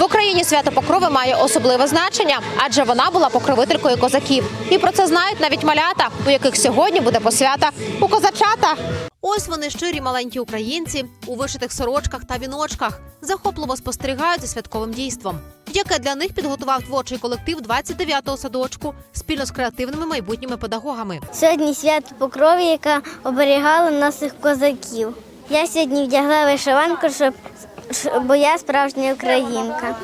В Україні свято Покрови має особливе значення, адже вона була покровителькою козаків. І про це знають навіть малята, у яких сьогодні буде посвята у козачата. Ось вони щирі маленькі українці у вишитих сорочках та віночках. Захопливо спостерігають за святковим дійством, яке для них підготував творчий колектив 29-го садочку спільно з креативними майбутніми педагогами. Сьогодні свято Покрові, яка оберігала наших козаків. Я сьогодні вдягла вишиванку, щоб, щоб- бо я справжня українка.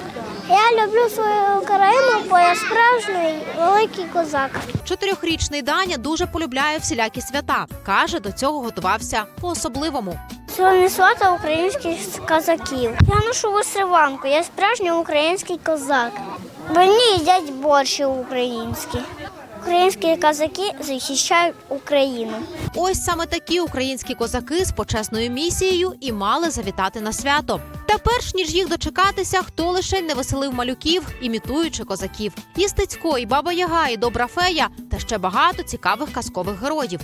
Я люблю свою Україну, бо я справжній великий козак. Чотирьохрічний Даня дуже полюбляє всілякі свята. каже, до цього готувався по-особливому. Сьогодні свято українських козаків. Я ношу вишиванку, я справжній український козак. Вони їдять борщі українські. Українські козаки захищають Україну. Ось саме такі українські козаки з почесною місією і мали завітати на свято. Та перш ніж їх дочекатися, хто лише не веселив малюків, імітуючи козаків. І Стецько, і Баба Яга, і Добра Фея, та ще багато цікавих казкових героїв.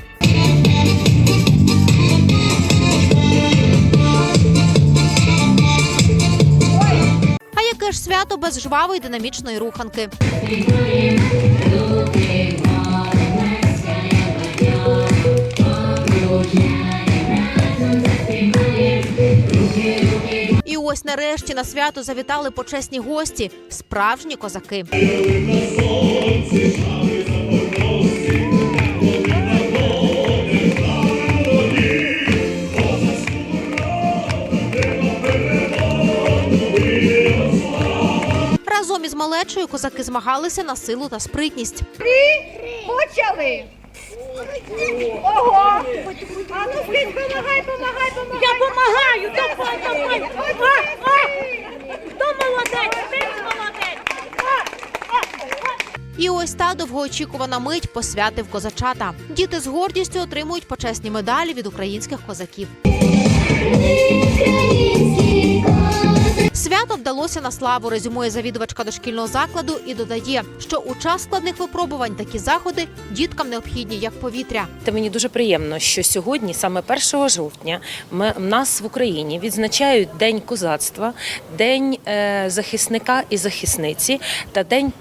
Ж свято без жвавої динамічної руханки? І ось нарешті на свято завітали почесні гості, справжні козаки. Разом із малечою козаки змагалися на силу та спритність. Почали. Ого! А ну, блін, помагай, помагай, помагай. Я помагаю, давай, давай. А, а. Хто молодець? Ти молодець. А, а, а. І ось та довгоочікувана мить посвятив козачата. Діти з гордістю отримують почесні медалі від українських козаків. Свято вдалося на славу. Резюмує завідувачка дошкільного закладу і додає, що у час складних випробувань такі заходи діткам необхідні як повітря. Та мені дуже приємно, що сьогодні, саме 1 жовтня, ми, нас в Україні відзначають День козацтва, День е, захисника і захисниці та День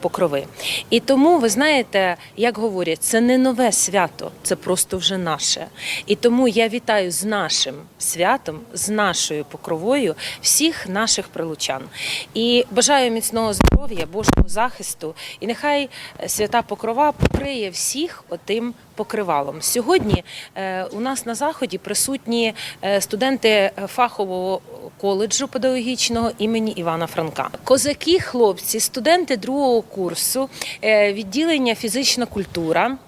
покрови. І тому, ви знаєте, як говорять, це не нове свято, це просто вже наше. І тому я вітаю з нашим святом, з нашою покровою всіх наших прилучан. І бажаю міцного здоров'я, Божого захисту. І нехай е, свята покрова покриє всіх отим покривалом. Сьогодні е, у нас на заході присутні е, студенти фахового коледжу педагогічного імені Івана Франка. Козаки, хлопці, студенти другого курсу е, відділення фізична культура.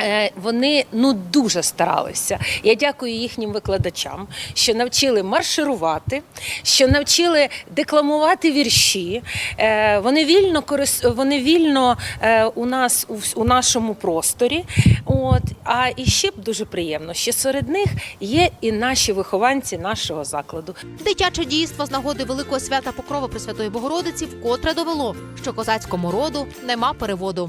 Е, Вони ну дуже старалися. Я дякую їхнім викладачам, що навчили марширувати, що навчили декламувати вірші. Е, Вони вільно вони вільно е, у нас у, нашому просторі. От а і ще б дуже приємно, що серед них є і наші вихованці нашого закладу. Дитяче дійство з нагоди великого свята Покрови Пресвятої Богородиці вкотре довело, що козацькому роду нема переводу.